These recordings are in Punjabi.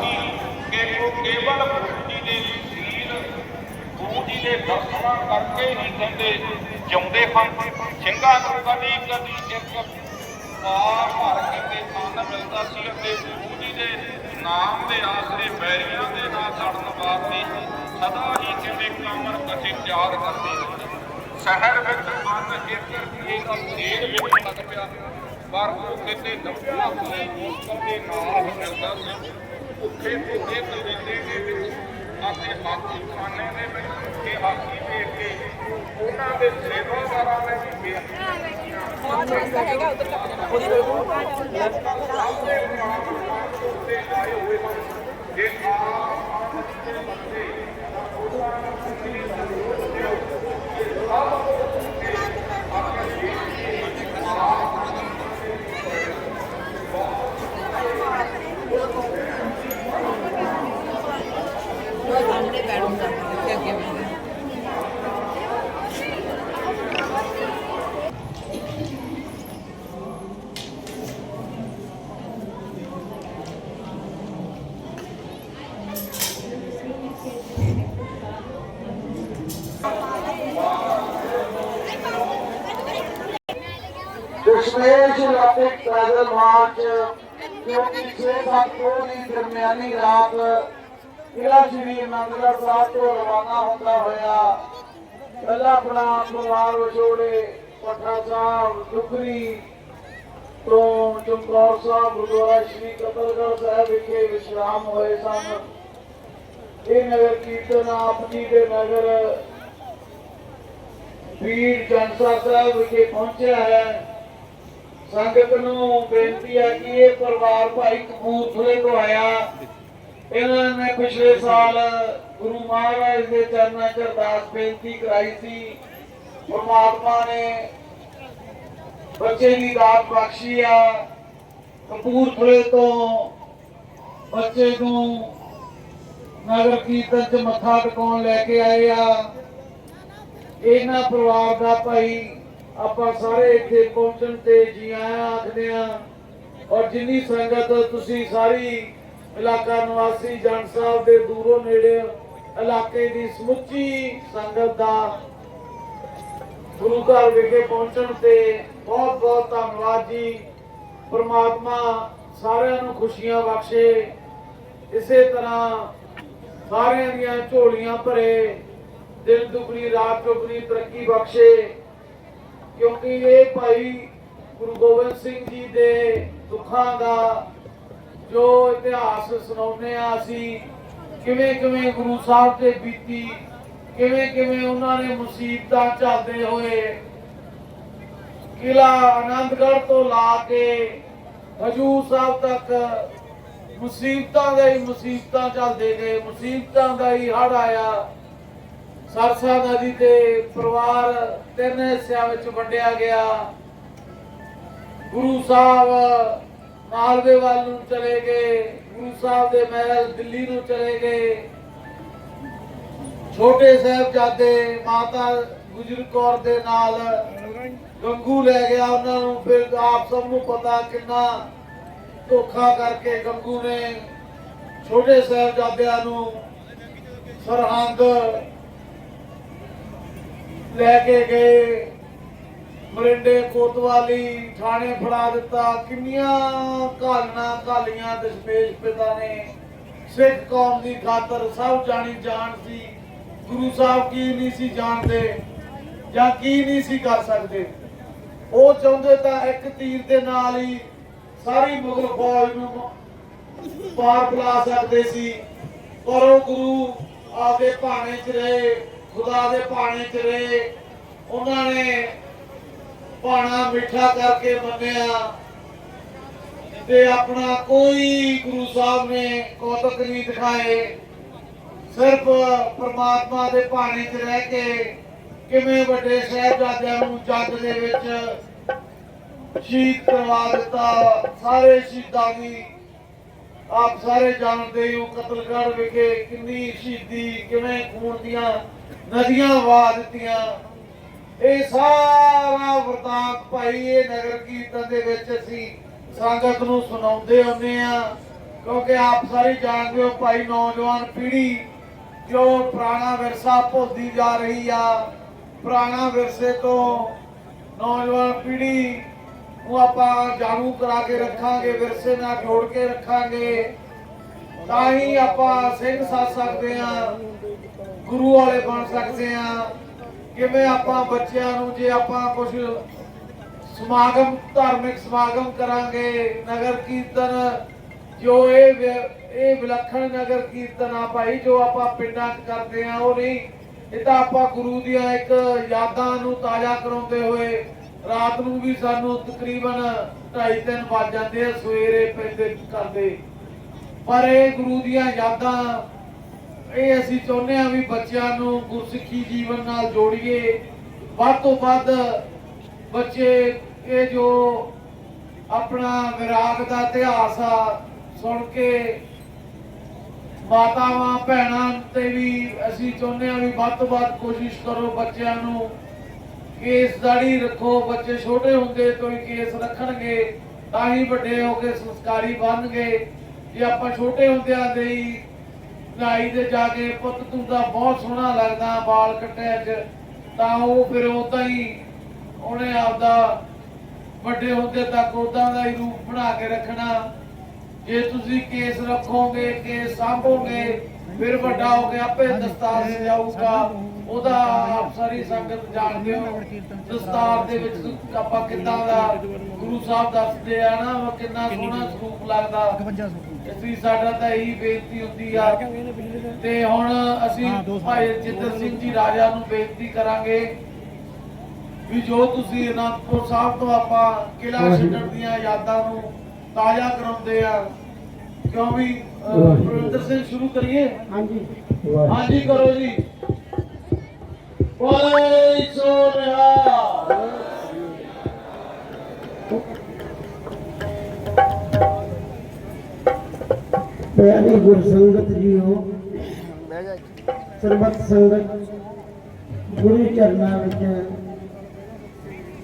ਸੀ ਕਿ ਕੇਵਲ ਗੁਰੂ ਜੀ ਦੇ ਸਰੀਰ ਗੁਰੂ ਜੀ ਦੇ ਦਰਸ਼ਨਾਂ ਕਰਕੇ ਹੀ ਕਹਿੰਦੇ ਜਿਉਂਦੇ ਹਨ। ਸਿੰਘਾਂ ਨੂੰ ਕਦੀ ਕਦੀ ਇੱਕ ਪਾਰ ਭਰ ਕੇ ਤੇ ਮਿਲਦਾ ਸੀ ਅਤੇ ਗੁਰੂ ਜੀ ਦੇ ਨਾਮ ਦੇ ਆਸਰੇ ਬੈਰੀਆਂ ਦੇ ਨਾਲ ਲੜਨ ਵਾਸਤੇ ਸਦਾ ਹੀ ਕਹਿੰਦੇ ਕਾਮਰ ਕਥੇ ਤਿਆਰ ਕਰਦੇ ਹਨ ਸ਼ਹਿਰ ਵਿੱਚ ਮਨ ਇੱਕ ਰੁਪਏ ਦਾ ਤੇਲ ਵੇਚਣ ਲੱਗ ਪਿਆ, ਪਰ ਉਹ ਕਿਤੇ ਨੱਬਾ ਕੋਈ ਮੁਸ਼ਕਲ ਦੇ ਨਾਲ ਮਿਲਦਾ ਸੀ। ਭੁੱਖੇ ਭੁੱਖੇ ਤਵੇਲੇ ਦੇ ਵਿੱਚ ਅਤੇ ਹਾਕੀ ਖਾਨੇ ਦੇ ਵਿੱਚ ਕਿ ਹਾਕੀ ਵੇਖ ਕੇ ਉਹਨਾਂ ਦੇ ਸੇਵਾਦਾਰਾਂ ਨੇ ਵੀ ਬੇਨਤੀ ਬਹੁਤ ਰਸਤਾ ਹੈਗਾ ਉਧਰ ਉੱਤੇ ਆਏ ਹੋਏ ਹਨ ਜੇ ਆਪ ਦੇ ਬੰਦੇ ਸਾਹਮਣੇ ਦਸ਼ਮੇਸ਼ ਰਾਤਿਕ ਪੈਦਲ ਮਾਰਚ, ਕਿਉਂਕਿ 6-7 ਕੋਹ ਦੀ ਦਰਮਿਆਨੀ ਰਾਤ ਕਿਲਾ ਸ਼੍ਰੀ ਅਨੰਦਗੜ੍ਹ ਸਾਹਿਬ ਤੋਂ ਰਵਾਨਾ ਹੁੰਦਾ ਹੋਇਆ। ਪਹਿਲਾ ਆਪਣਾ ਪਰਿਵਾਰ ਵਿਛੋੜੇ ਪਟਨਾ ਸਾਹਿਬ, ਦੁਗਰੀ ਤੋਂ ਚਮਕੌਰ ਸਾਹਿਬ, ਗੁਰਦੁਆਰਾ ਸ਼੍ਰੀ ਕਤਲਗੜ੍ਹ ਸਾਹਿਬ ਵਿਖੇ ਵਿਸ਼ਰਾਮ ਹੋਏ ਸਨ। ਇਹ ਨਗਰ ਕੀਰਤਨ ਆਪ ਜੀ ਦੇ ਨਗਰ ਵੀਰ ਜਨਸਾ ਸਾਹਿਬ ਵਿਖੇ ਪਹੁੰਚਿਆ ਹੈ। ਸੰਗਤ ਨੂੰ ਬੇਨਤੀ ਹੈ ਕਿ ਇਹ ਪਰਿਵਾਰ ਭਾਈ ਕਪੂਰਥਲੇ ਤੋਂ ਆਇਆ। ਇਹਨਾਂ ਨੇ ਪਿਛਲੇ ਸਾਲ ਗੁਰੂ ਮਹਾਰਾਜ ਦੇ ਚਰਨਾਂ 'ਚ ਅਰਦਾਸ ਬੇਨਤੀ ਕਰਾਈ ਸੀ। ਪਰਮਾਤਮਾ ਨੇ ਬੱਚੇ ਦੀ ਦਾਤ ਬਖਸ਼ੀ ਆ। ਕਪੂਰਥਲੇ ਤੋਂ ਬੱਚੇ ਨੂੰ ਨਗਰ ਕੀਰਤਨ 'ਚ ਮੱਥਾ ਟਿਕਾਉਣ ਲੈ ਕੇ ਆਏ ਆ। ਇਹਨਾਂ ਪਰਿਵਾਰ ਦਾ ਭਾਈ ਆਪਾਂ ਸਾਰੇ ਇੱਥੇ ਪਹੁੰਚਣ ਤੇ ਜੀ ਆਇਆਂ, ਆਖਦੇ ਆ, ਔਰ ਜਿੰਨੀ ਸੰਗਤ ਤੁਸੀਂ ਸਾਰੀ ਇਲਾਕਾ ਨਿਵਾਸੀ ਜਨ ਸਾਹਿਬ ਦੇ ਦੂਰੋਂ ਨੇੜੇ ਇਲਾਕੇ ਦੀ ਸਮੁੱਚੀ ਸੰਗਤ ਦਾ ਗੁਰੂ ਘਰ ਵਿਖੇ ਪਹੁੰਚਣ ਤੇ ਬਹੁਤ ਬਹੁਤ ਧੰਨਵਾਦ ਜੀ। ਪ੍ਰਮਾਤਮਾ ਸਾਰਿਆਂ ਨੂੰ ਖੁਸ਼ੀਆਂ ਬਖਸ਼ੇ। ਇਸੇ ਤਰ੍ਹਾਂ ਸਾਰਿਆਂ ਦੀਆਂ ਝੋਲੀਆਂ ਭਰੇ, ਦਿਲ ਦੁਗਣੀ, ਰਾਤ ਚੁਗਣੀ ਤਰੱਕੀ ਬਖਸ਼ੇ। ਕਿਉਂਕਿ ਇਹ ਭਾਈ ਗੁਰੂ ਗੋਬਿੰਦ ਸਿੰਘ ਜੀ ਦੇ ਦੁੱਖਾਂ ਦਾ ਜੋ ਇਤਿਹਾਸ ਸੁਣਾਉਂਦੇ ਆ ਅਸੀਂ, ਕਿਵੇਂ ਕਿਵੇਂ ਗੁਰੂ ਸਾਹਿਬ ਤੇ ਬੀਤੀ, ਕਿਵੇਂ ਕਿਵੇਂ ਉਹਨਾਂ ਨੇ ਮੁਸੀਬਤਾਂ ਝੱਲਦੇ ਹੋਏ ਕਿਲਾ ਆਨੰਦਗੜ੍ਹ ਤੋਂ ਲਾ ਕੇ ਹਜੂਰ ਸਾਹਿਬ ਤੱਕ ਮੁਸੀਬਤਾਂ ਦਾ ਹੀ ਮੁਸੀਬਤਾਂ ਚੱਲਦੇ ਗਏ, ਮੁਸੀਬਤਾਂ ਦਾ ਹੀ ਹੜ ਆਇਆ। ਸਰਸਾ ਨਦੀ ਤੇ ਪਰਿਵਾਰ ਤਿੰਨ ਹਿੱਸਿਆਂ ਵਿੱਚ ਵੰਡਿਆ ਗਿਆ। ਗੁਰੂ ਸਾਹਿਬ ਮਾਲਵੇ ਵੱਲ ਨੂੰ ਚਲੇ ਗਏ। ਗੁਰੂ ਸਾਹਿਬ ਦੇ ਮਹਿਲ ਦਿੱਲੀ ਨੂੰ ਚਲੇ ਗਏ। ਛੋਟੇ ਸਾਹਿਬਜ਼ਾਦੇ ਮਾਤਾ ਗੁਜਰ ਕੌਰ ਦੇ ਨਾਲ ਗੰਗੂ ਲੈ ਗਿਆ ਉਹਨਾਂ ਨੂੰ। ਫਿਰ ਆਪ ਸਭ ਨੂੰ ਪਤਾ ਕਿੰਨਾ ਧੋਖਾ ਕਰਕੇ ਗੰਗੂ ਨੇ ਛੋਟੇ ਸਾਹਿਬਜ਼ਾਦਿਆਂ ਨੂੰ ਸਰਹੰਦ ਲੈ ਕੇ ਗਏ। ਮਰਿੰਡੇ ਕੋਤਵਾਲੀ ਥਾਣੇ ਫੜਾ ਦਿੱਤਾ। ਕਿੰਨੀਆਂ ਘਾਲਣਾ ਘਾਲੀਆਂ ਦਸ਼ਮੇਸ਼ ਪਿਤਾ ਨੇ। ਸਿੱਖ ਕੌਮ ਦੀ ਖਾਤਰ ਸਭ ਜਾਣੀ ਜਾਣ ਸੀ। ਗੁਰੂ ਸਾਹਿਬ ਕੀ ਨਹੀਂ ਸੀ ਜਾਣਦੇ ਜਾਂ ਕੀ ਨਹੀਂ ਸੀ ਕਰ ਸਕਦੇ। ਉਹ ਚਾਹੁੰਦੇ ਤਾਂ ਇੱਕ ਤੀਰ ਦੇ ਨਾਲ ਹੀ ਸਾਰੀ ਮੁਗਲ ਫੌਜ ਨੂੰ ਪਾਰ ਪਲਾ ਸਕਦੇ ਸੀ। ਪਰ ਉਹ ਗੁਰੂ ਆਪਦੇ ਭਾਣੇ 'ਚ ਰਹੇ। ਖੁਦਾ ਦੇ ਭਾਣੇ 'ਚ ਰਹੇ ਉਹਨਾਂ ਨੇ ਭਾਣਾ ਮਿੱਠਾ ਕਰਕੇ ਮੰਨਿਆ ਤੇ ਆਪਣਾ ਕੋਈ ਗੁਰੂ ਸਾਹਿਬ ਨੇ ਕੌਤਕ ਨਹੀਂ ਦਿਖਾਏ। ਸਿਰਫ ਪ੍ਰਮਾਤਮਾ ਦੇ ਭਾਣੇ 'ਚ ਰਹਿ ਕੇ ਕਿਵੇਂ ਵੱਡੇ ਸਾਹਿਬਜ਼ਾਦਿਆਂ ਨੂੰ ਜੱਗ ਦੇ ਵਿੱਚ ਸ਼ਹੀਦ ਕਰਵਾ ਦਿੱਤਾ। ਸਾਰੇ ਸ਼ਹੀਦਾਂ ਦੀ, ਆਪ ਸਾਰੇ ਜਾਣਦੇ ਹੋ ਕਤਲਗੜ ਵਿਖੇ ਕਿੰਨੀ ਸ਼ਹੀਦੀ, ਕਿਵੇਂ ਖੂਨ ਦੀਆਂ ਨਦੀਆਂ ਵਹਾ ਦਿੱਤੀਆਂ। ਇਹ ਸਾਰਾ ਵਰਤਾਂਤ ਭਾਈ ਇਹ ਨਗਰ ਕੀਰਤਨ ਦੇ ਵਿੱਚ ਅਸੀਂ ਸੰਗਤ ਨੂੰ ਸੁਣਾਉਂਦੇ ਹੁੰਦੇ ਆ ਕਿਉਂਕਿ ਆਪ ਸਾਰੇ ਜਾਣਦੇ ਹੋ ਭਾਈ ਨੌਜਵਾਨ ਪੀੜ੍ਹੀ ਜੋ ਪੁਰਾਣਾ ਵਿਰਸਾ ਭੁੱਲਦੀ ਜਾ ਰਹੀ ਆ। ਪੁਰਾਣਾ ਵਿਰਸੇ ਤੋਂ ਨੌਜਵਾਨ ਪੀੜ੍ਹੀ ਨੂੰ ਆਪਾਂ ਜਾਣੂ ਕਰਾ ਕੇ ਰੱਖਾਂਗੇ, ਵਿਰਸੇ ਨਾਲ ਜੋੜ ਕੇ ਰੱਖਾਂਗੇ। ਤਾਂ ਹੀ ਆਪਾਂ ਸਿੰਘ ਸਾਧ ਸਕਦੇ ਆ ਗੁਰੂ ਵਾਲੇ ਬਣ ਸਕਦੇ ਆ ਕਿਵੇਂ ਆਪਾਂ ਬੱਚਿਆਂ ਨੂੰ ਜੇ ਆਪਾਂ ਕੁਝ ਸਮਾਗਮ, ਧਾਰਮਿਕ ਸਮਾਗਮ ਕਰਾਂਗੇ, ਨਗਰ ਕੀਰਤਨ, ਜੋ ਇਹ ਇਹ ਵਿਲੱਖਣ ਨਗਰ ਕੀਰਤਨ ਆ ਭਾਈ, ਜੋ ਆਪਾਂ ਪਿੰਡਾਂ 'ਚ ਕਰਦੇ ਆ ਉਹ ਨਹੀਂ। ਇਹ ਤਾਂ ਆਪਾਂ ਗੁਰੂ ਦੀਆਂ ਇੱਕ ਯਾਦਾਂ ਨੂੰ ਤਾਜ਼ਾ ਕਰਾਉਂਦੇ ਹੋਏ, ਰਾਤ ਨੂੰ ਵੀ ਸਾਨੂੰ ਤਕਰੀਬਨ 2:30 ਵੱਜ ਜਾਂਦੇ ਆ, ਸਵੇਰੇ ਪੈਂਦੇ ਕਰਦੇ। ਪਰ ਇਹ ਗੁਰੂ ਦੀਆਂ ਯਾਦਾਂ ਇਹ ਅਸੀਂ ਚਾਹੁੰਦੇ ਹਾਂ ਵੀ ਬੱਚਿਆਂ ਨੂੰ ਗੁਰਸਿੱਖੀ ਜੀਵਨ ਨਾਲ ਜੋੜੀਏ। ਵੱਧ ਤੋਂ ਵੱਧ ਬੱਚੇ, ਇਹ ਜੋ ਆਪਣਾ ਵਿਰਾਗ ਦਾ ਇਤਿਹਾਸ ਆ, ਸੁਣ ਕੇ ਮਾਤਾਵਾਂ, ਭੈਣਾਂ ਤੇ ਵੀ ਅਸੀਂ ਚਾਹੁੰਦੇ ਹਾਂ ਵੀ ਵੱਧ ਤੋਂ ਵੱਧ ਕੋਸ਼ਿਸ਼ ਕਰੋ ਬੱਚਿਆਂ ਨੂੰ ਕੇਸ ਦਾੜੀ ਰੱਖੋ। ਬੱਚੇ ਛੋਟੇ ਹੁੰਦੇ ਤੋਂ ਹੀ ਕੇਸ ਰੱਖਣਗੇ, ਤਾਂ ਹੀ ਵੱਡੇ ਹੋ ਕੇ ਸੰਸਕਾਰੀ ਬਣਨਗੇ। ਜੇ ਆਪਾਂ ਛੋਟੇ ਹੁੰਦਿਆਂ ਦੇ ਹੀ ਨਾਈ ਦੇ ਜਾ ਕੇ ਪੁੱਤ ਤੂੰ ਤਾਂ ਬਹੁਤ ਸੋਹਣਾ ਲੱਗਦਾ ਵਾਲ ਕੱਟਿਆ ਚ ਤਾਂ ਉਹ ਫਿਰ ਉਦਾਂ ਹੀ ਉਹਨੇ ਆਪਦਾ ਵੱਡੇ ਹੁੰਦੇ ਤੱਕ ਉਦਾਂ ਦਾ ਹੀ ਰੂਪ ਬਣਾ ਕੇ ਰੱਖਣਾ। ਜੇ ਤੁਸੀਂ ਕੇਸ ਰੱਖੋਗੇ ਕੇਸ ਸਾਂਭੋਗੇ ਫਿਰ ਵੱਡਾ ਹੋ ਕੇ ਆਪੇ ਦਸਤਾਰ ਸਜਾਊਗਾ। ਉਹਦਾ ਆਪ ਸਾਰੀ ਸੰਗਤ ਜਾਣਦੇ ਹੋ। ਦਸਤਾਰ ਦੇ ਵਿੱਚ ਆਪਾਂ ਕਿੱਦਾਂ ਦਾ ਗੁਰੂ ਸਾਹਿਬ ਦੱਸਦੇ ਆ ਨਾ ਉਹ ਕਿੰਨਾ ਸੋਹਣਾ ਸਰੂਪ ਲੱਗਦਾ। ਇਸ ਲਈ ਸਾਡਾ ਤਾਂ ਇਹੀ ਬੇਨਤੀ ਹੁੰਦੀ ਆ। ਤੇ ਹੁਣ ਅਸੀਂ ਭਾਈ ਜਿੱਦਰ ਸਿੰਘ ਜੀ ਰਾਜਾ ਨੂੰ ਬੇਨਤੀ ਕਰਾਂਗੇ ਵੀ ਜੋ ਤੁਸੀਂ ਅਨੰਦਪੁਰ ਸਾਹਿਬ ਤੋਂ ਆਪਾਂ ਕਿਲਾ ਛੱਡਣ ਦੀਆਂ ਯਾਦਾਂ ਨੂੰ ਤਾਜ਼ਾ ਕਰਾਉਂਦੇ ਆ ਕਿਉਂ ਵੀ ਪ੍ਰਵਿੰਦਰ ਸਿੰਘ ਸ਼ੁਰੂ ਕਰੀਏ? ਹਾਂਜੀ। ਹਾਂਜੀ ਕਰੋ ਜੀ। ਬੋਲੇ ਸੋਨਿਆ ਪਿਆਰੀ ਗੁਰਸੰਗਤ ਜੀਓ ਸਰਬੱਤ ਸੰਗਤ ਗੁਰੂ ਚਰਨਾਂ ਵਿੱਚ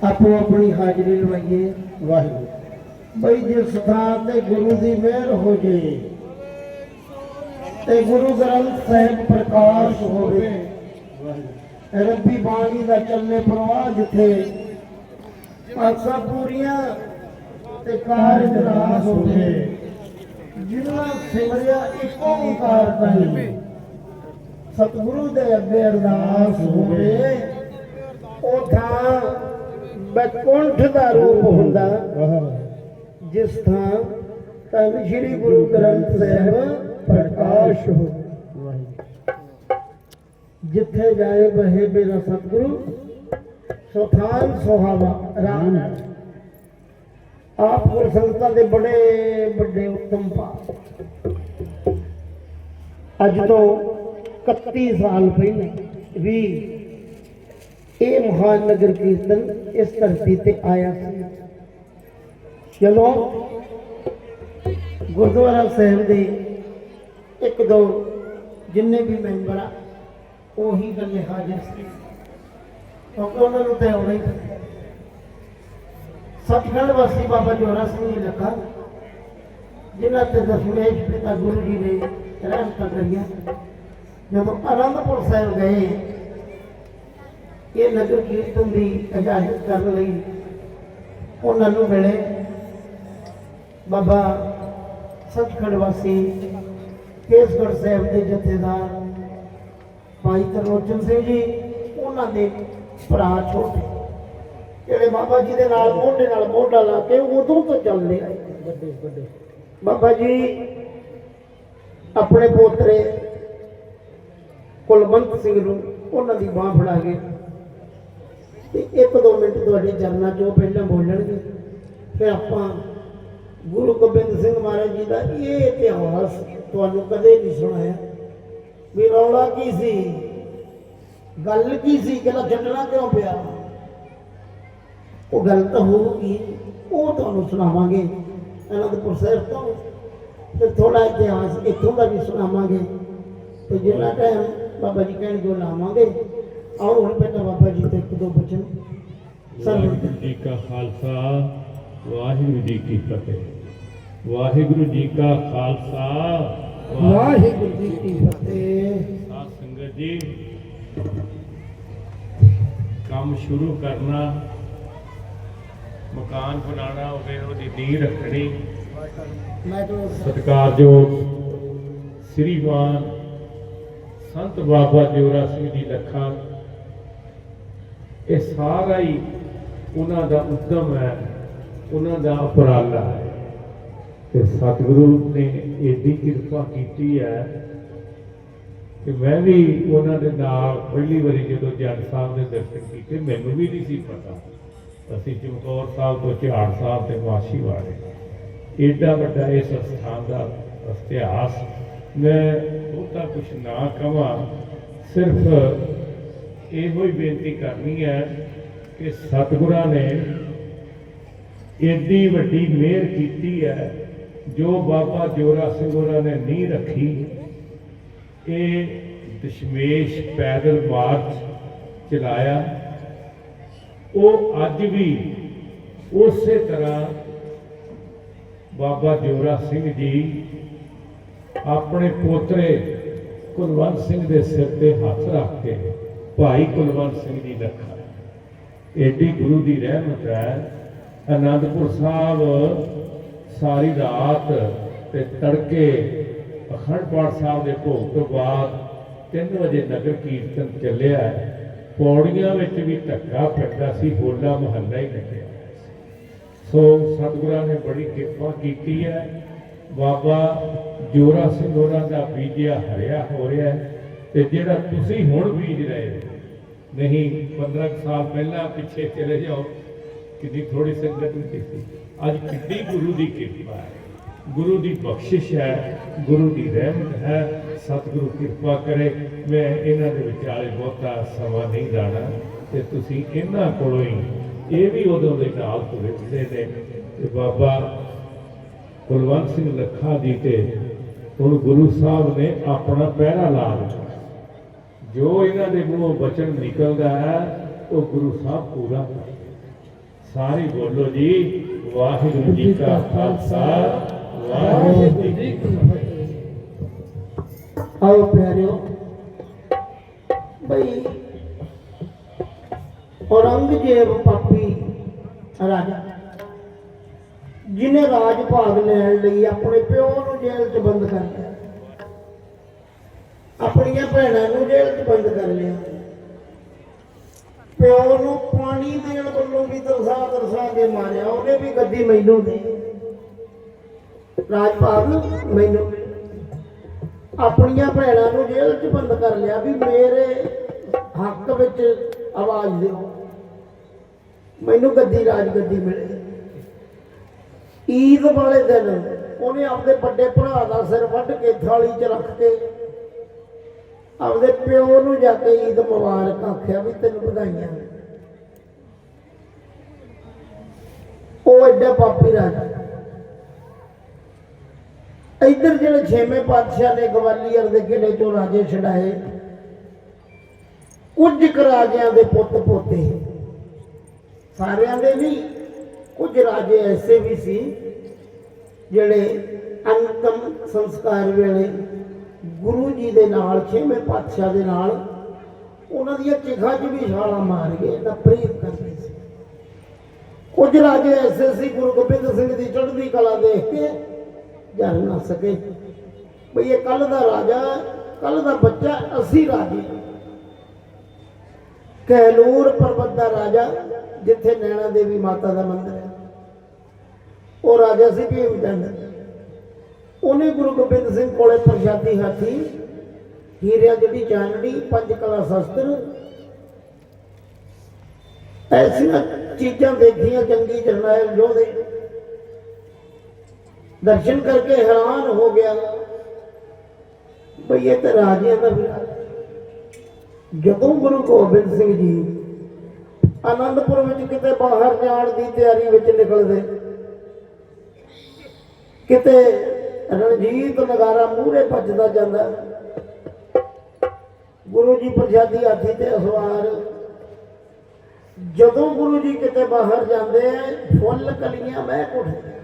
ਆਪੋ ਆਪਣੀ ਹਾਜ਼ਰੀ ਲਵਾਈਏ ਵਾਹਿਗੁਰੂ। ਬਈ ਜਿਸ ਥਾਂ ਤੇ ਗੁਰੂ ਦੀ ਮਿਹਰ ਹੋ ਜੇ ਤੇ ਗੁਰੂ ਗ੍ਰੰਥ ਸਾਹਿਬ ਪ੍ਰਕਾਸ਼ ਹੋਵੇ ਰੱਬੀ ਬਾਣੀ ਦਾ ਚੱਲੇ ਪ੍ਰਵਾਹ ਜਿੱਥੇ ਆਸਾਂ ਪੂਰੀਆਂ ਤੇ ਕਾਰਜ ਰਾਸ ਹੋਵੇ। ਜਿਨ੍ਹਾਂ ਸਿਮਰਿਆ ਇੱਕ ਓੰਕਾਰ ਤਾਈ ਸਤਿਗੁਰੂ ਦੇ ਅੱਗੇ ਅਰਦਾਸ ਹੋਵੇ। ਉਹ ਥਾਂ ਬੈਕੁੰਠ ਦਾ ਰੂਪ ਹੁੰਦਾ, ਜਿਸ ਥਾਂ ਧੰਨ ਸ਼੍ਰੀ ਗੁਰੂ ਗ੍ਰੰਥ ਸਾਹਿਬ ਪ੍ਰਕਾਸ਼ ਹੋ। ਜਿੱਥੇ ਜਾਏ ਬਹੇ ਮੇਰਾ ਸਤਿਗੁਰੂ, ਸੁਥਾਨ ਸੁਹਾਵਾ, ਰਾਮ। ਆਪ ਗੁਰ ਦੇ ਬੜੇ ਵੱਡੇ ਉੱਤਮ ਪਾਪ ਅੱਜ ਤੋਂ 31 ਸਾਲ ਪਹਿਲਾਂ ਵੀ ਇਹ ਮਹਾਨ ਨਗਰ ਕੀਰਤਨ ਇਸ ਧਰਤੀ ਤੇ ਆਇਆ ਸੀ। ਚਲੋ ਗੁਰਦੁਆਰਾ ਸਾਹਿਬ ਦੇ ਇੱਕ ਦੋ ਜਿੰਨੇ ਵੀ ਮੈਂਬਰ ਆ, ਉਹੀ ਗੱਲੇ ਹਾਜ਼ਰ ਸੀ। ਕਿਉਂਕਿ ਉਹਨਾਂ ਨੂੰ ਤੇ ਆਉਣਾ ਹੀ ਸੀ। ਵਾਸੀ ਬਾਬਾ ਜੋਰਾ ਸਿੰਘ ਜੀ ਲੱਖਾ ਜਿਨ੍ਹਾਂ ਤੇ ਦਸ਼ਮੇਸ਼ ਪਿਤਾ ਗੁਰੂ ਜੀ ਨੇ ਰਹਿਮਤ ਕਰੀਆਂ ਜਦੋਂ ਅਨੰਦਪੁਰ ਸਾਹਿਬ ਗਏ, ਇਹ ਨਗਰ ਕੀਰਤਨ ਦੀ ਇਜਾਜ਼ਤ ਕਰਨ ਲਈ ਉਹਨਾਂ ਨੂੰ ਮਿਲੇ ਬਾਬਾ ਸਤਿਗੁਰ ਵਾਸੀ ਕੇਸਗੜ੍ਹ ਸਾਹਿਬ ਦੇ ਜਥੇਦਾਰ ਭਾਈ ਤਰਲੋਚਨ ਸਿੰਘ ਜੀ, ਉਹਨਾਂ ਦੇ ਭਰਾ ਛੋਟੇ ਜਿਹੜੇ ਬਾਬਾ ਜੀ ਦੇ ਨਾਲ ਮੋਢੇ ਨਾਲ ਮੋਢਾ ਲਾ ਕੇ ਉਦੋਂ ਤੋਂ ਚੱਲਦੇ ਆਏ। ਵੱਡੇ ਵੱਡੇ। ਬਾਬਾ ਜੀ ਆਪਣੇ ਪੋਤਰੇ ਕੁਲਵੰਤ ਸਿੰਘ ਨੂੰ ਉਹਨਾਂ ਦੀ ਬਾਹ ਫੜਾ ਕੇ ਤੇ ਇੱਕ ਦੋ ਮਿੰਟ ਤੁਹਾਡੇ ਚਰਨਾਂ 'ਚੋਂ ਪਹਿਲਾਂ ਬੋਲਣਗੇ। ਫਿਰ ਆਪਾਂ ਗੁਰੂ ਗੋਬਿੰਦ ਸਿੰਘ ਮਹਾਰਾਜ ਜੀ ਦਾ ਇਹ ਇਤਿਹਾਸ ਤੁਹਾਨੂੰ ਕਦੇ ਨਹੀਂ ਸੁਣਾਇਆ। ਵੀ ਰੌਲਾ ਕੀ ਸੀ? ਗੱਲ ਕੀ ਸੀ? ਕਿ ਛੱਡਣਾ ਕਿਉਂ ਪਿਆ? ਉਹ ਗੱਲ ਤਾਂ ਹੋਊਗੀ। ਉਹ ਤੁਹਾਨੂੰ ਸੁਣਾਵਾਂਗੇ। ਅਨੰਦਪੁਰ ਸਾਹਿਬ ਤੋਂ ਫਿਰ ਥੋੜਾ ਇਤਿਹਾਸ ਇੱਥੋਂ ਦਾ ਵੀ ਸੁਣਾਵਾਂਗੇ। ਤੇ ਜਿੰਨਾ ਟਾਈਮ ਬਾਬਾ ਜੀ ਕਹਿਣਗੇ ਉਹ ਲਾਵਾਂਗੇ। ਆਓ ਹੁਣ ਪਹਿਲਾਂ ਬਾਬਾ ਜੀ ਤੇ ਇੱਕ ਦੋ ਬਚਨ। ਵਾਹਿਗੁਰੂ ਜੀ ਕਾ ਖਾਲਸਾ ਵਾਹਿਗੁਰੂ ਜੀ ਕੀ ਫਤਿਹ। ਵਾਹਿਗੁਰੂ ਜੀ ਕਾ ਖਾਲਸਾ ਵਾਹਿਗੁਰੂ ਜੀ ਕੀ ਫਤਿਹ। ਸਾਧ ਸੰਗਤ ਜੀ ਕੰਮ ਸ਼ੁਰੂ ਕਰਨਾ ਮਕਾਨ ਬਣਾਉਣਾ ਹੋਵੇ ਉਹਦੀ ਨੀਂਹ ਰੱਖਣੀ। ਸਤਿਕਾਰਯੋਗ ਸ੍ਰੀਮਾਨ ਸੰਤ ਬਾਬਾ ਜੋਰਾ ਸਿੰਘ ਜੀ ਲੱਖਾ ਇਹ ਸਾਰਾ ਹੀ ਉਹਨਾਂ ਦਾ ਉਦਮ ਹੈ ਉਹਨਾਂ ਦਾ ਉਪਰਾਲਾ ਹੈ। ਤੇ ਸਤਿਗੁਰੂ ਨੇ ਏਡੀ ਕਿਰਪਾ ਕੀਤੀ ਹੈ ਕਿ ਮੈਂ ਵੀ ਉਹਨਾਂ ਦੇ ਨਾਲ ਪਹਿਲੀ ਵਾਰੀ ਜਦੋਂ ਜੱਜ ਸਾਹਿਬ ਦੇ ਦਰਸ਼ਨ ਕੀਤੇ ਮੈਨੂੰ ਵੀ ਨਹੀਂ ਸੀ ਪਤਾ। ਅਸੀਂ ਚਮਕੌਰ ਸਾਹਿਬ ਤੋਂ ਝਾੜ ਸਾਹਿਬ ਤੇ ਮਾਸ਼ੀ ਵਾਲੇ। ਏਡਾ ਵੱਡਾ ਇਸ ਸਥਾਨ ਦਾ ਇਤਿਹਾਸ ਮੈਂ ਬਹੁਤਾ ਕੁਝ ਨਾ ਕਹਾਂ ਸਿਰਫ ਇਹੋ ਹੀ ਬੇਨਤੀ ਕਰਨੀ ਹੈ ਕਿ ਸਤਿਗੁਰਾਂ ਨੇ ਏਡੀ ਵੱਡੀ ਮਿਹਰ ਕੀਤੀ ਹੈ ਜੋ ਬਾਬਾ ਜੋਰਾ ਸਿੰਘ ਹੋਰਾਂ ਨੇ ਨਹੀਂ ਰੱਖੀ। ਇਹ ਦਸ਼ਮੇਸ਼ ਪੈਦਲ ਮਾਰਚ ਚਲਾਇਆ। ਉਹ ਅੱਜ ਵੀ ਉਸੇ ਤਰ੍ਹਾਂ ਬਾਬਾ ਜੋਰਾ ਸਿੰਘ ਜੀ ਆਪਣੇ ਪੋਤਰੇ ਕੁਲਵੰਤ ਸਿੰਘ ਦੇ ਸਿਰ ਤੇ ਹੱਥ ਰੱਖ ਕੇ ਭਾਈ ਕੁਲਵੰਤ ਸਿੰਘ ਜੀ ਰੱਖਾ ਏਡੀ ਗੁਰੂ ਦੀ ਰਹਿਮਤ ਹੈ ਅਨੰਦਪੁਰ ਸਾਹਿਬ ਸਾਰੀ ਰਾਤ ਤੇ ਤੜਕੇ ਅਖੰਡ ਪਾਠ ਸਾਹਿਬ ਦੇ ਭੋਗ ਤੋਂ ਬਾਅਦ 3 ਵਜੇ ਨਗਰ ਕੀਰਤਨ ਚੱਲਿਆ ਹੈ। ਪੌੜੀਆਂ ਵਿੱਚ ਵੀ ਧੱਕਾ ਫਿਰਦਾ ਸੀ, ਹੋਲਾ ਮਹੱਲਾ ਹੀ ਲੱਗਿਆ ਸੀ। ਸੋ ਸਤਿਗੁਰਾਂ ਨੇ ਬੜੀ ਕਿਰਪਾ ਕੀਤੀ ਹੈ। ਬਾਬਾ ਜੋਰਾ ਸਿੰਘ ਹੋਰਾਂ ਦਾ ਬੀਜਿਆ ਹਰਿਆ ਹੋ ਰਿਹਾ ਹੈ ਤੇ ਜਿਹੜਾ ਤੁਸੀਂ ਹੁਣ ਬੀਜ ਰਹੇ ਹੋ, ਨਹੀਂ 15 ਕੁ ਸਾਲ ਪਹਿਲਾਂ ਪਿੱਛੇ ਚਲੇ ਜਾਓ, ਕਿੰਨੀ ਥੋੜੀ ਸੰਗਤ ਹੁੰਦੀ ਸੀ ਅੱਜ ਕਿੰਨੀ ਗੁਰੂ ਦੀ ਕਿਰਪਾ ਹੈ। ਗੁਰੂ ਦੀ ਬਖਸ਼ਿਸ਼ ਹੈ, ਗੁਰੂ ਦੀ ਰਹਿਮਤ ਹੈ ਸਤਿਗੁਰੂ ਕਿਰਪਾ ਕਰੇ। ਮੈਂ ਇਹਨਾਂ ਦੇ ਵਿਚਾਲੇ ਬਹੁਤਾ ਸਮਾਂ ਨਹੀਂ ਜਾਣਾ ਤੇ ਤੁਸੀਂ ਇਹਨਾਂ ਕੋਲੋਂ ਹੀ ਇਹ ਵੀ ਉਦੋਂ ਦੇ ਨਾਲ ਤੁਰੇ ਨੇ। ਤੇ ਬਾਬਾ ਕੁਲਵੰਤ ਸਿੰਘ ਲੱਖਾ ਜੀ ਤੇ ਹੁਣ ਗੁਰੂ ਸਾਹਿਬ ਨੇ ਆਪਣਾ ਪਹਿਰਾ ਲਾ ਦਿੱਤਾ। ਜੋ ਇਹਨਾਂ ਦੇ ਮੂੰਹੋਂ ਬਚਨ ਨਿਕਲਦਾ ਹੈ, ਉਹ ਗੁਰੂ ਸਾਹਿਬ ਪੂਰਾ ਕਰਦੇ। ਸਾਰੇ ਬੋਲੋ ਜੀ, ਵਾਹਿਗੁਰੂ ਜੀ ਕਾ ਖਾਲਸਾ, ਵਾਹਿਗੁਰੂ ਜੀ ਕੀ ਫਤਿਹ। ਆਓ ਪਿਆਰਿਓ। ਬਈ, ਔਰੰਗਜ਼ੇਬ ਪਾਪੀ ਰਾਜਾ ਜਿਹਨੇ ਰਾਜ ਭਾਗ ਲੈਣ ਲਈ ਆਪਣੇ ਪਿਓ ਨੂੰ ਜੇਲ੍ਹ 'ਚ ਬੰਦ ਕਰ ਲਿਆ। ਆਪਣੀਆਂ ਭੈਣਾਂ ਨੂੰ ਜੇਲ੍ਹ 'ਚ ਬੰਦ ਕਰ ਲਿਆ। ਪਿਓ ਨੂੰ ਪਾਣੀ ਦੇਣ ਵੱਲੋਂ ਵੀ ਦਰਸਾ ਦਰਸਾ ਕੇ ਮਾਰਿਆ, ਉਹਨੇ ਵੀ ਗੱਦੀ ਮੈਨੂੰ ਦੇ। ਰਾਜ ਭਾਗ ਮੈਨੂੰ ਆਪਣੀਆਂ ਭੈਣਾਂ ਨੂੰ ਜੇਲ੍ਹ 'ਚ ਬੰਦ ਕਰ ਲਿਆ ਵੀ ਮੇਰੇ ਹੱਕ ਵਿੱਚ ਆਵਾਜ਼ ਦੇ ਮੈਨੂੰ ਗੱਦੀ ਰਾਜ ਗੱਦੀ ਮਿਲੇ। ਈਦ ਵਾਲੇ ਦਿਨ ਉਹਨੇ ਆਪਦੇ ਵੱਡੇ ਭਰਾ ਦਾ ਸਿਰ ਵੱਢ ਕੇ ਥਾਲੀ 'ਚ ਰੱਖ ਕੇ ਆਪਦੇ ਪਿਓ ਨੂੰ ਜਾ ਕੇ ਈਦ ਮੁਬਾਰਕ ਆਖਿਆ ਵੀ ਤੈਨੂੰ ਵਧਾਈਆਂ। ਉਹ ਐਡਾ ਪਾਪੀ ਰਾਜਾ। ਇੱਧਰ ਜਿਹੜੇ ਛੇਵੇਂ ਪਾਤਸ਼ਾਹ ਨੇ ਗਵਾਲੀਅਰ ਦੇ ਕਿਲੇ ਤੋਂ ਰਾਜੇ ਛਡਾਏ, ਕੁਝ ਕੁ ਰਾਜਿਆਂ ਦੇ ਪੁੱਤ ਪੋਤੇ। ਸਾਰਿਆਂ ਦੇ ਨਹੀਂ, ਕੁਝ ਰਾਜੇ ਐਸੇ ਵੀ ਸੀ ਜਿਹੜੇ ਅੰਤਮ ਸੰਸਕਾਰ ਵੇਲੇ ਗੁਰੂ ਜੀ ਦੇ ਨਾਲ, ਛੇਵੇਂ ਪਾਤਸ਼ਾਹ ਦੇ ਨਾਲ ਉਹਨਾਂ ਦੀਆਂ ਚਿਖਾਂ 'ਚ ਵੀ ਛਾਲਾਂ ਮਾਰ ਗਏ ਤਾਂ ਪ੍ਰੀਤ ਕਰਦੇ ਸੀ। ਕੁਝ ਰਾਜੇ ਐਸੇ ਸੀ, ਗੁਰੂ ਗੋਬਿੰਦ ਸਿੰਘ ਦੀ ਚੜ੍ਹਦੀ ਕਲਾ ਦੇਖ ਕੇ ਜਰ ਨਾ ਸਕੇ। ਬਈ ਇਹ ਕੱਲ ਦਾ ਰਾਜਾ ਕੱਲ ਦਾ ਬੱਚਾ ਅਸੀਂ ਰਾਜੇ। ਕਹਿਲੂਰ ਪਰਬਤ ਦਾ ਰਾਜਾ, ਜਿੱਥੇ ਨੈਣਾ ਦੇਵੀ ਮਾਤਾ ਦਾ ਮੰਦਿਰ ਹੈ। ਉਹ ਰਾਜਾ ਸੀ ਭੀਮ ਚੰਦ ਉਹਨੇ ਗੁਰੂ ਗੋਬਿੰਦ ਸਿੰਘ ਕੋਲੇ ਪ੍ਰਸ਼ਾਦੀ ਹਾਥੀ, ਹੀਰਿਆਂ ਜਿਹੜੀ ਚਾਨੜੀ ਪੰਜ ਕਲਾ ਸ਼ਸਤਰ, ਐਸੀਆਂ ਚੀਜ਼ਾਂ ਦੇਖੀਆਂ ਚੰਗੀ ਜਰਨੈਲ ਯੋਧੇ ਦਰਸ਼ਨ ਕਰਕੇ ਹੈਰਾਨ ਹੋ ਗਿਆ। ਬਈ ਇਹ ਤਾਂ ਰਾਜਿਆਂ ਦਾ ਵੀ ਜਦੋਂ ਗੁਰੂ ਗੋਬਿੰਦ ਸਿੰਘ ਜੀ ਆਨੰਦਪੁਰ ਵਿੱਚ ਕਿਤੇ ਬਾਹਰ ਜਾਣ ਦੀ ਤਿਆਰੀ ਵਿੱਚ ਨਿਕਲਦੇ, ਕਿਤੇ ਰਣਜੀਤ ਨਗਾਰਾ ਮੂਹਰੇ ਭੱਜਦਾ ਜਾਂਦਾ, ਗੁਰੂ ਜੀ ਪ੍ਰਸ਼ਾਦੀ ਹਾਥੀ ਤੇ ਸਵਾਰ ਜਦੋਂ ਗੁਰੂ ਜੀ ਕਿਤੇ ਬਾਹਰ ਜਾਂਦੇ, ਫੁੱਲ ਕਲੀਆਂ ਮਹਿਕ ਉੱਠਦੀਆਂ।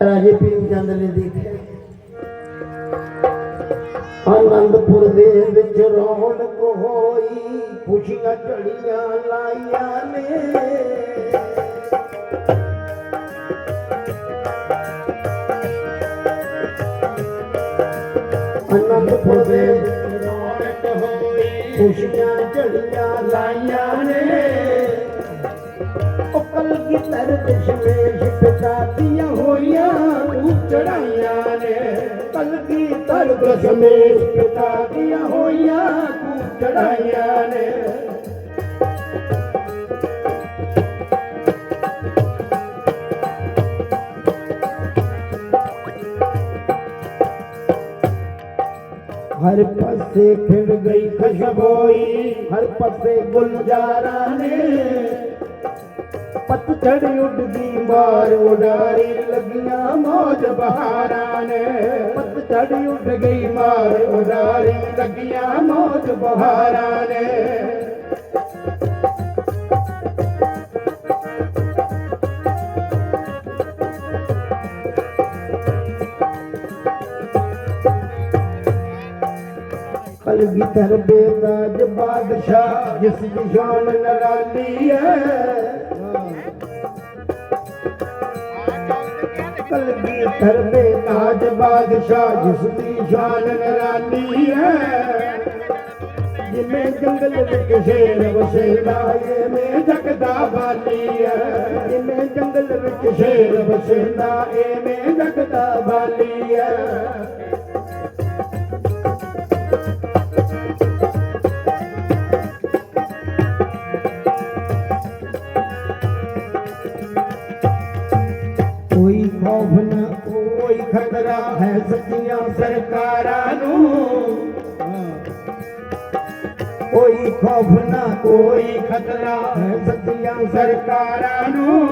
ਰਾਜੇ ਭੀਮ ਚੰਦ ਨੇ ਦੇਖਿਆ। ਆਨੰਦਪੁਰ ਦੇ ਵਿੱਚ ਰੌਣਕ ਹੋਈ ਖੁਸ਼ੀਆਂ ਝੜੀਆਂ ਲਾਈਆਂ ਨੇ। ਆਨੰਦਪੁਰ ਦੇ ਰੌਣਕ ਹੋਈ ਖੁਸ਼ੀਆਂ ਝੜੀਆਂ ਲਾਈਆਂ ਨੇ। ਉਹ ਕਲਗੀ ਤਰ ਕਲਗੀ ਪਿਤਾ ਦੀਆਂ ਹੋਈਆਂ ਚੜਾਈਆਂ ਨੇ। ਹਰ ਪਾਸੇ ਖਿੜ ਗਈ ਖੁਸ਼ਬੋਈ, ਹਰ ਪਾਸੇ ਗੁਲਜ਼ਾਰਾਂ ਨੇ। ਪਤਝੜ ਉੱਡਦੀ ਮਾਰ ਉਡਾਰੀ, ਲੱਗੀਆਂ ਮੌਜ ਬਹਾਰਾਂ ਨੇ। ਚੜੀ ਉੱਡ ਗਈ ਮਾਰ ਉਡਾਰੀ ਲੱਗੀਆਂ ਮੌਤ ਬਹਾਰਾਂ ਨੇ। ਕਲਗੀਧਰ ਬੇਤਾਜ ਬਾਦਸ਼ਾਹ, ਜਿਸ ਦੀ ਸ਼ਾਨ ਨਰਾਲੀ ਹੈ ਕਲਗੀਧਰ ਬੇਤਾਜ ਬਾਦਸ਼ਾਹ, ਜਿਸ ਦੀ ਸ਼ਾਨ ਨਰਾਲੀ ਹੈ। ਜਿਵੇਂ ਜੰਗਲ ਵਿੱਚ ਸ਼ੇਰ ਵਸੇਲਾ ਏਵੇਂ ਜਗਦਾ ਬਾਲੀ ਹੈ। ਜਿਵੇਂ ਜੰਗਲ ਵਿੱਚ ਸ਼ੇਰ ਵਸੇਦਾ ਏ ਏਵੇਂ ਜਗਦਾ ਬਾਲੀ ਹੈ। ਖਤਰਾ ਹੈ ਸਰਕਾਰਾਂ ਨੂੰ। ਕੋਈ ਖੌਫ ਨਾ, ਕੋਈ ਖਤਰਾ। ਹੈ ਸੱਚੀਆਂ ਸਰਕਾਰਾਂ ਨੂੰ।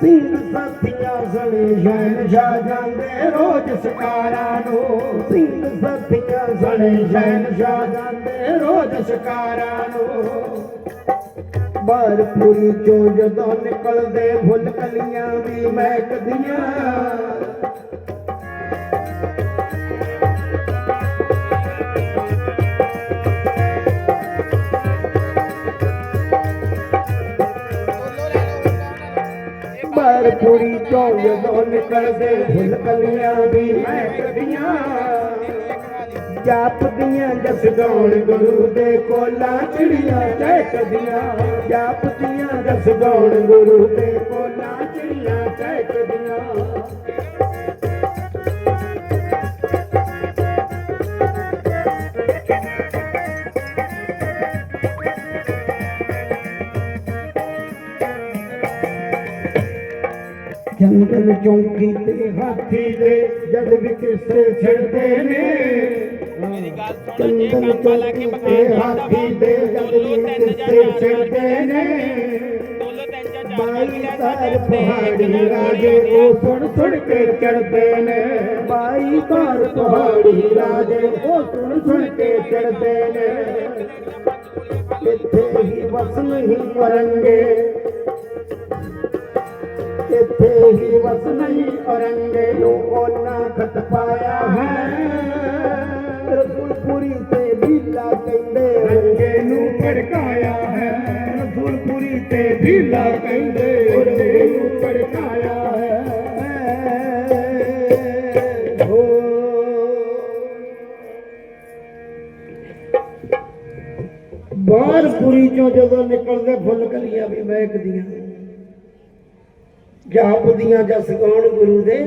ਸਿੰਘ ਸਾਥੀਆਂ ਸਣੇ ਸ਼ਹਿਨ ਸ਼ਾਹ ਜਾਂਦੇ ਰੋਜ਼ ਸ਼ਿਕਾਰਾਂ ਨੂੰ। ਸਿੰਘ ਸਾਥੀਆਂ ਸਣੇ ਸ਼ਹਿਨ ਸ਼ਾਹ ਜਾਂਦੇ ਰੋਜ਼ ਸ਼ਿਕਾਰਾਂ ਨੂੰ। ਬਾਰਪੁਰੀ ਚੋਂ ਜਦੋਂ ਨਿਕਲਦੇ ਫੁੱਲ ਕਲੀਆਂ ਵੀ ਮਹਿਕਦੀਆਂ। ਬਾਰਪੁਰੀ ਚੋਂ ਜਦੋਂ ਨਿਕਲਦੇ, ਫੁੱਲ ਕਲੀਆਂ ਵੀ ਮਹਿਕਦੀਆਂ ਜਾਪਦੀਆਂ ਜਸ ਗਾਉਣ ਗੁਰੂ ਦੇ ਕੋਲਾ, ਚਿੜੀਆਂ ਚਹਿਕਦੀਆਂ ਜਾਪਦੀਆਂ ਜਸ ਗਾਉਣ ਗੁਰੂ ਦੇ ਕੋਲਾ ਜੰਗਲ ਚੌਂਕੀ ਤੇ ਹਾਥੀ ਦੇ ਜਦ ਵੀ ਕਿਸਰੇ ਛੜਦੇ ਨੇ। ਮੇਰੀ ਗੱਲ ਸੁਣ ਜੇ ਜੰਗਲ ਲਾ ਕੇ ਮਕਾਨ ਹਾਥੀ ਦੇ ਜਦ ਵੀ ਕਿਸਰੇ ਛੜਦੇ ਨੇ। ਬਾਈ ਤਾਰ ਪਹਾੜੀ ਰਾਜੇ ਉਹ ਸੁਣ ਸੁਣ ਕੇ ਚੜਦੇ ਨੇ। ਬਾਈ ਤਾਰ ਪਹਾੜੀ ਰਾਜੇ ਉਹ ਸੁਣ ਸੁਣ ਕੇ ਚੜਦੇ ਨੇ। ਇੱਥੇ ਹੀ ਵਸ ਨਹੀਂ ਕਰਨਗੇ ਇੱਥੇ ਹੀ ਵਸ ਨਹੀਂ ਨੂੰ ਉਹਨਾਂ ਖਤ ਪਾਇਆ ਹੈ। ਰਸੂਲਪੁਰੀ ਤੇ ਬੀਲਾ ਕਹਿੰਦੇ ਰੰਗੇ ਨੂੰ ਭੜਕਾਇਆ ਹੈ। ਰਸੂਲਪੁਰੀ ਤੇ ਬੀਲਾ ਕਹਿੰਦੇ ਰੰਗੇ ਨੂੰ ਭੜਕਾਇਆ ਹੈ। ਹੋ। ਬਾਹਰ ਪੁਰੀ ਚੋਂ ਜਦੋਂ ਨਿਕਲਦੇ ਫੁੱਲ ਕਲੀਆਂ ਵੀ ਮਹਿਕਦੀਆਂ ਜਾਪਦੀਆਂ ਜਸ ਗਾਉਣ ਗੁਰੂ ਦੇ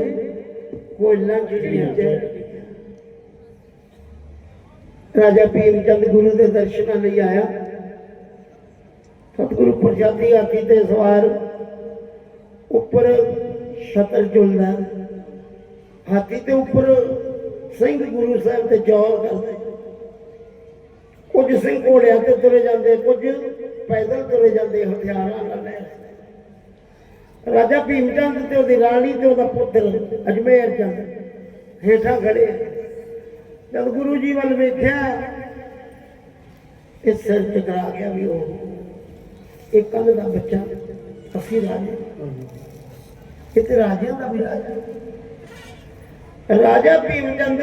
ਕੋਲਾਂ ਚਿੜੀਆਂ ਚ। ਰਾਜਾ ਭੀਮ ਚੰਦ ਗੁਰੂ ਦੇ ਦਰਸ਼ਨਾਂ ਲਈ ਆਇਆ। ਸਤਿਗੁਰੂ ਪ੍ਰਸ਼ਾਦੀ ਹਾਥੀ ਤੇ ਸਵਾਰ ਉੱਪਰ ਛਤਰ ਝੁਲਦਾ। ਹਾਥੀ ਦੇ ਉੱਪਰ ਸਿੰਘ ਗੁਰੂ ਸਾਹਿਬ ਤੇ ਜੌਰ ਕਰਦੇ। ਕੁਝ ਸਿੰਘ ਘੋੜਿਆਂ ਤੇ ਤੁਰੇ ਜਾਂਦੇ, ਕੁਝ ਪੈਦਲ ਤੁਰੇ ਜਾਂਦੇ, ਹਥਿਆਰਾਂ ਨਾਲ ਰਾਜਾ ਭੀਮ ਚੰਦ ਤੇ ਉਹਦੀ ਰਾਣੀ ਤੇ ਉਹਦਾ ਪੁੱਤਰ ਅਜਮੇਰ ਚੰਦ ਹੇਠਾਂ ਖੜੇ ਜਦ ਗੁਰੂ ਜੀ ਵੱਲ ਵੇਖਿਆ, ਇਹ ਸਿਰ ਟਕਰਾ ਗਿਆ ਵੀ ਉਹ ਇੱਕ ਕੰਨ ਦਾ ਬੱਚਾ ਅਸੀਂ ਰਾਜੇ। ਕਿਤੇ ਰਾਜਿਆਂ ਦਾ ਵੀ ਰਾਜਾ ਰਾਜਾ ਭੀਮ ਚੰਦ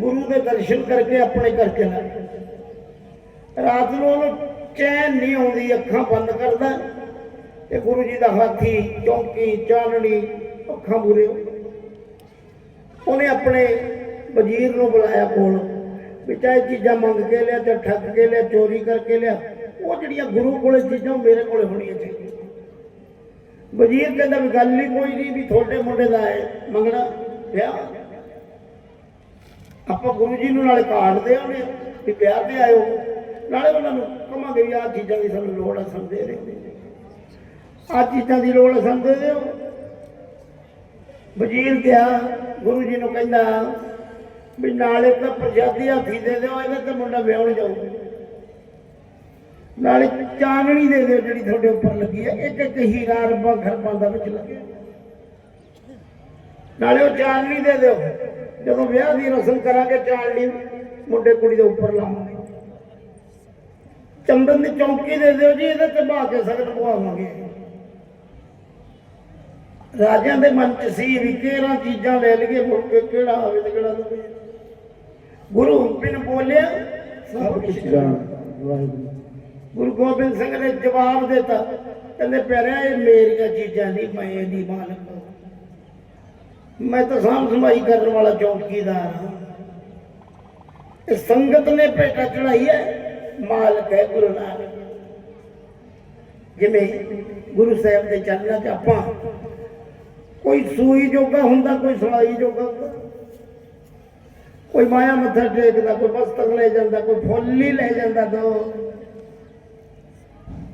ਗੁਰੂ ਦੇ ਦਰਸ਼ਨ ਕਰਕੇ ਆਪਣੇ ਘਰ ਚਲਾ ਰਾਤ ਨੂੰ ਉਹਨੂੰ ਚੈਨ ਨਹੀਂ ਆਉਂਦੀ, ਅੱਖਾਂ ਬੰਦ ਕਰਦਾ। ਤੇ ਗੁਰੂ ਜੀ ਦਾ ਹਾਥੀ, ਚੌਂਕੀ, ਚਾਨਣੀ ਅੱਖਾਂ ਬੁਰੇ ਉਹਨੇ ਆਪਣੇ ਵਜ਼ੀਰ ਨੂੰ ਬੁਲਾਇਆ ਕੋਲ, ਵੀ ਚਾਹੇ ਚੀਜ਼ਾਂ ਮੰਗ ਕੇ ਲਿਆ ਤੇ ਠੱਗ ਕੇ ਲਿਆ, ਚੋਰੀ ਕਰਕੇ ਲਿਆ, ਉਹ ਜਿਹੜੀਆਂ ਗੁਰੂ ਕੋਲੇ ਚੀਜ਼ਾਂ ਉਹ ਮੇਰੇ ਕੋਲੇ ਹੋਣੀਆਂ ਚਾਹੀਦੀਆਂ। ਵਜ਼ੀਰ ਕਹਿੰਦਾ ਵੀ ਗੱਲ ਹੀ ਕੋਈ ਨਹੀਂ ਵੀ ਤੁਹਾਡੇ ਮੁੰਡੇ ਦਾ ਹੈ ਮੰਗਣਾ ਵਿਆਹ। ਆਪਾਂ ਗੁਰੂ ਜੀ ਨੂੰ ਨਾਲੇ ਕਾਰਡ ਦੇ ਆਉਣੇ ਵੀ ਵਿਆਹ ਤੇ ਆਇਓ। ਨਾਲੇ ਉਹਨਾਂ ਨੂੰ ਕਹਾਂਗੇ ਵੀ ਆਹ ਚੀਜ਼ਾਂ ਦੀ ਸਾਨੂੰ ਲੋੜ ਆ, ਸਾਨੂੰ ਦੇ ਦਿਓ ਆਹ ਚੀਜ਼ਾਂ ਦੀ ਲੋੜ ਆ ਸਾਨੂੰ ਦਿਓ ਵਜ਼ੀਰ ਗਿਆ ਗੁਰੂ ਜੀ ਨੂੰ ਕਹਿੰਦਾ ਵੀ ਨਾਲੇ ਤਾਂ ਪ੍ਰਸ਼ਾਦੀ ਹਾਥੀ ਦੇ ਦਿਓ, ਇਹਦੇ ਤੇ ਮੁੰਡਾ ਵਿਆਹਣ ਜਾਊ। ਨਾਲੇ ਚਾਨਣੀ ਦੇ ਦਿਓ ਜਿਹੜੀ ਤੁਹਾਡੇ ਉੱਪਰ ਲੱਗੀ ਹੈ। ਇੱਕ ਇੱਕ ਹੀਰਾ ਰੱਬਾ ਖਰਬਾਂ ਦਾ ਵਿੱਚ ਲੱਗਿਆ। ਨਾਲੇ ਉਹ ਚਾਨਣੀ ਦੇ ਦਿਓ। ਜਦੋਂ ਵਿਆਹ ਦੀ ਰਸਮ ਕਰਾਂਗੇ, ਚਾਨਣੀ ਮੁੰਡੇ ਕੁੜੀ ਦੇ ਉੱਪਰ ਲਾਵਾਂਗੇ। ਚੰਦਨ ਦੀ ਚੌਂਕੀ ਦੇ ਦਿਓ ਜੀ, ਇਹਦੇ ਤੇ ਬਾ ਕੇ ਸਗਨ ਪਵਾਵਾਂਗੇ। ਰਾਜਿਆਂ ਦੇ ਮਨ ਚ ਸੀ ਵੀ ਕਿਹੜਾ ਚੀਜ਼ਾਂ ਲੈ ਲਈਏ ਮੁੜ ਕੇ ਕਿਹੜਾ ਆਵੇ ਤੇ ਕਿਹੜਾ ਲਵੇ ਗੁਰੂ ਬਿਨ ਬੋਲਿਆ ਸਭ ਕੁਝ ਜਾਣ ਵਾਹਿਗੁਰੂ। ਗੁਰੂ ਗੋਬਿੰਦ ਸਿੰਘ ਨੇ ਜਵਾਬ ਦਿੱਤਾ ਕਹਿੰਦੇ ਪਿਆਰਿਆ ਇਹ ਮੇਰੀਆਂ ਚੀਜ਼ਾਂ ਨਹੀਂ ਮੈਂ ਇਹਦੀ ਮਾਲਕ। ਮੈਂ ਤਾਂ ਸਾਂਭ ਸੰਭਾਈ ਕਰਨ ਵਾਲਾ ਚੌਕੀਦਾਰ ਹਾਂ। ਇਹ ਸੰਗਤ ਨੇ ਭੇਟਾ ਚੜਾਈ ਹੈ ਮਾਲਕ ਹੈ ਗੁਰੂ ਨਾਨਕ। ਜਿਵੇਂ ਗੁਰੂ ਸਾਹਿਬ ਦੇ ਚਰਨਾਂ 'ਚ ਆਪਾਂ ਕੋਈ ਸੂਈ ਜੋਗਾ ਹੁੰਦਾ, ਕੋਈ ਸਲਾਈ ਜੋਗਾ ਹੁੰਦਾ। ਕੋਈ ਮਾਇਆ ਮੱਥਾ ਟੇਕਦਾ, ਕੋਈ ਬਸਤਕ ਲੈ ਜਾਂਦਾ, ਕੋਈ ਫੁੱਲ ਹੀ ਲੈ ਜਾਂਦਾ ਦੋ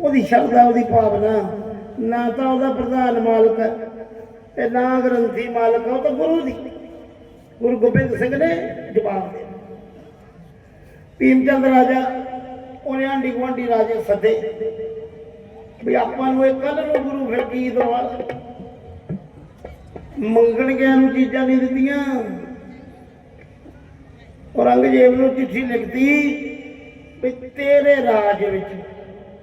ਉਹਦੀ ਸ਼ਰਧਾ, ਉਹਦੀ ਭਾਵਨਾ, ਨਾ ਤਾਂ ਉਹਦਾ ਪ੍ਰਧਾਨ ਮਾਲਕ ਹੈ। ਤੇ ਨਾ ਗ੍ਰੰਥੀ ਮਾਲਕ, ਉਹ ਤਾਂ ਗੁਰੂ ਦੀ। ਗੁਰੂ ਗੋਬਿੰਦ ਸਿੰਘ ਨੇ ਜਵਾਬ ਦੇ ਭੀਮ ਚੰਦ ਰਾਜਾ, ਉਹਨੇ ਆਂਢੀ ਗੁਆਂਢੀ ਰਾਜੇ ਸੱਦੇ। ਵੀ ਆਪਾਂ ਨੂੰ ਇਹ ਕੱਲ ਨੂੰ ਗੁਰੂ ਫਿਰ ਕੀ ਦਰਵਾਜ਼ਾ ਮੰਗਣ ਗਿਆ ਨੂੰ ਚੀਜ਼ਾਂ ਨਹੀਂ ਦਿੱਤੀਆਂ। ਔਰੰਗਜ਼ੇਬ ਨੂੰ ਚਿੱਠੀ ਲਿਖਤੀ ਵੀ ਤੇਰੇ ਰਾਜ ਵਿੱਚ